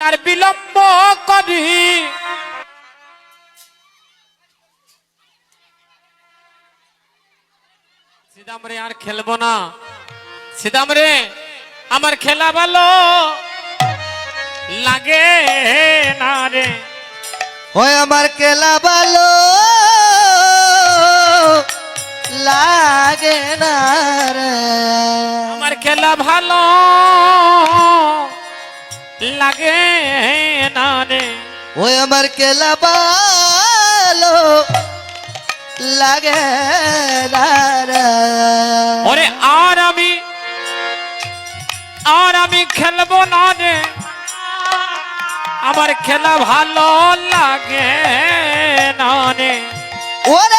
আর বিলম্ব করি। সিদাম রে আর খেলব না। সিদাম রে আমার খেলা ভালো লাগে না রে। ওই আমার খেলা ভালো লাগে না রে। আমার খেলা ভালো লাগে না রে ওই আমার কেলা ভালো লাগে ওরে আর আমি আর আমি খেলব না রে আমার খেলা ভালো লাগে না রে ওরে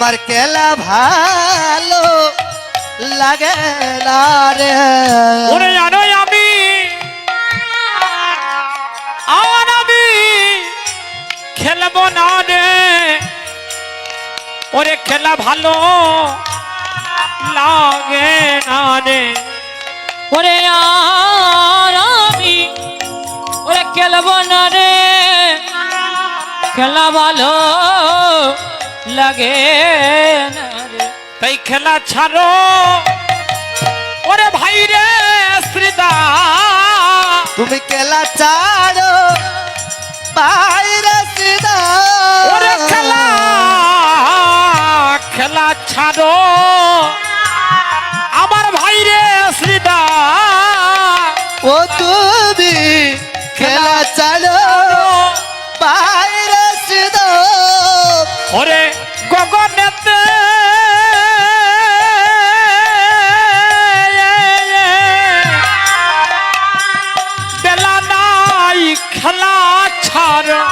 আমার কেলা ভালো লাগে না রে। ওরে জানো আমি। আর আমি খেলব না রে। ওরে খেলা ভালো লাগে না রে। ওরে আর আমি ওরে খেলব না রে। খেলা ভালো লাগে রে। তাই খেলা ছাড়ো। ওরে ভাই রে শ্রীদা। তুমি কেলা চাড়ো বাইরে সিধা ওরে খেলা খেলা ছাড়ো। আমার ভাই রে শ্রীদা। ও তুমি খেলা চাড়ো বাইরে সিধা ওরে গগনেতে বেলা নাই খেলা ছাড়।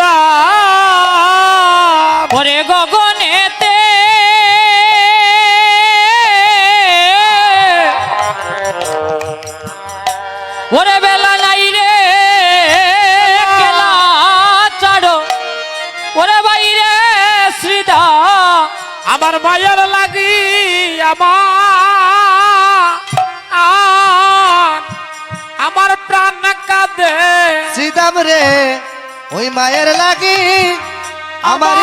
শ্রীদা ওরে গগনেতে। ওরে বেলা নাই রে খেলা চাড়ো ওরে বাইরে শ্রীদা। আমার মায়ের লাগি আমার আমার প্রাণ কাঁদে। শ্রীদাম রে। ওই মায়ের লাগি আমার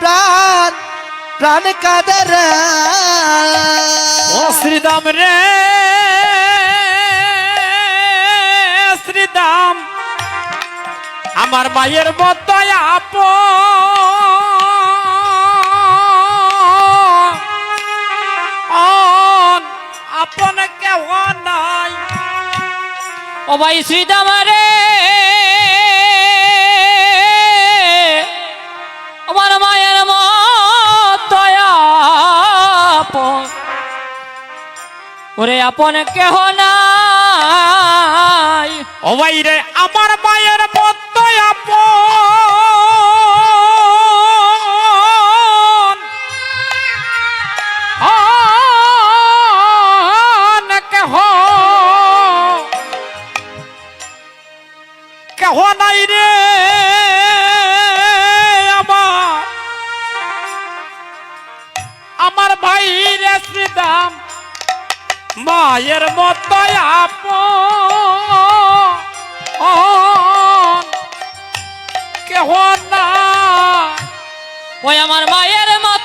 প্রাণ প্রাণ কাদের ও শ্রীদাম রে শ্রীদাম আমার মায়ের মতো আপ আপন ও ভাই শ্রীদাম রে আমার মায়ের মতো আপন ওরে আপন কেহ নাই। ও ভাই রে আমার মায়ের মতো আপন ভাই রে শ্রীদাম মায়ের মতো আপন। কেহ না ওই আমার মায়ের মতো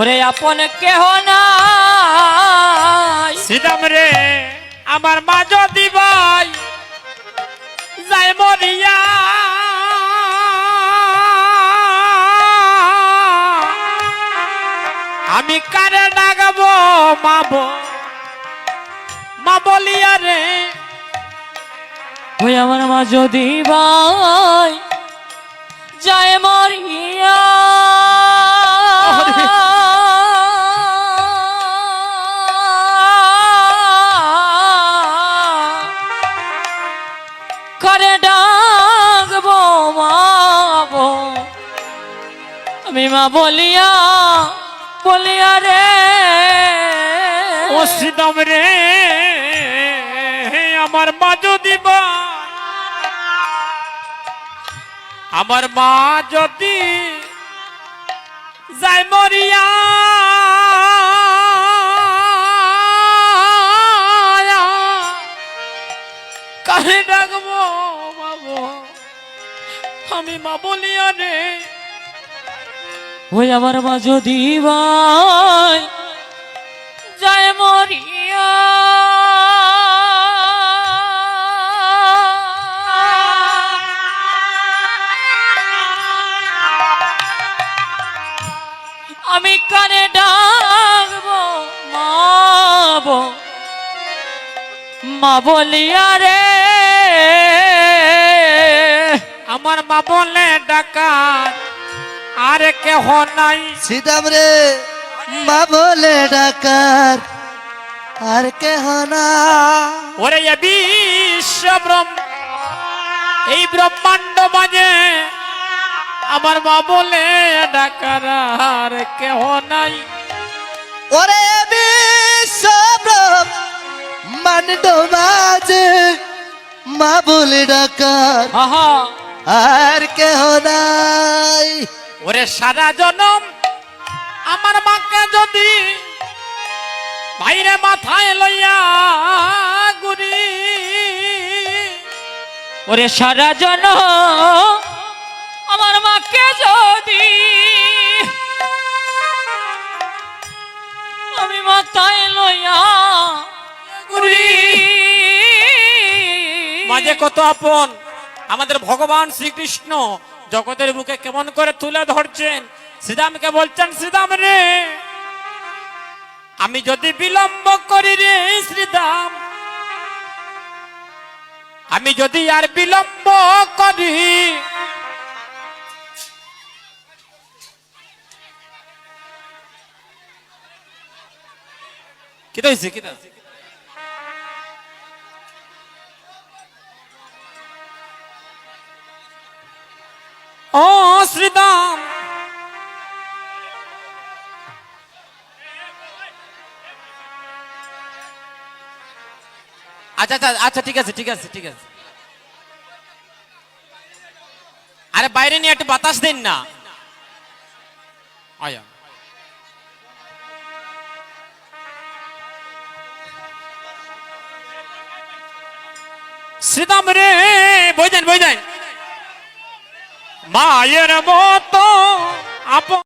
ওরে আপন কেহ না শ্রীরাম রে আমার মা যদি ভাই যাই মরিয়া। আমি কারে ডাগাবো মাবো মা বলিয়া রে। ওই আমার মা যদি ভাই যায় মরিয়া। মা বলিয়া বলিয়া রে। ও রে, আমার মা যদি আমার মা যদি যায় মরিয়া আমি মা বলিয়া রে ওই আমার মা যদি যায় মরিয়া। আমি কানে ডাকবো, মাবো। মা বলিয়া রে আমার মা বলে ডাকাত আর কেহ নাই। সিদাম রে মা বলে ডাকার আর কেহ না। ওরে বিশ্ব ব্রহ্ম এই ব্রহ্মাণ্ড মাঝে আমার মা বলে ডাকার আর কেহ নাই। ওরে বিশ্ব মান্ড মাঝে মা বলে ডাকার আর কেহ নাই। ওরে সারা জনম আমার মাকে যদি ভাইরে মাথায় লইয়া গুরি ওরে সারা জন আমার মাকে যদি আমি মাথায় লইয়া ঘুরি। মাঝে কত আপন, আমাদের ভগবান শ্রীকৃষ্ণ জগতের বুকে কেমন করে তুলে ধরছেন? শ্রীরামকে বলছেন, শ্রীরাম রে, আমি যদি বিলম্ব করি রে শ্রীরাম, আমি যদি আর বিলম্ব করি, কিতা হয়েছে কিতা ও শ্রীদাম। আচ্ছা আচ্ছা আচ্ছা ঠিক আছে ঠিক আছে ঠিক আছে। আরে বাইরে নিয়ে একটু বাতাস দিন না। আয়া। শ্রীদাম রে, বই দেন বই দেন। মায়ের মতো আপন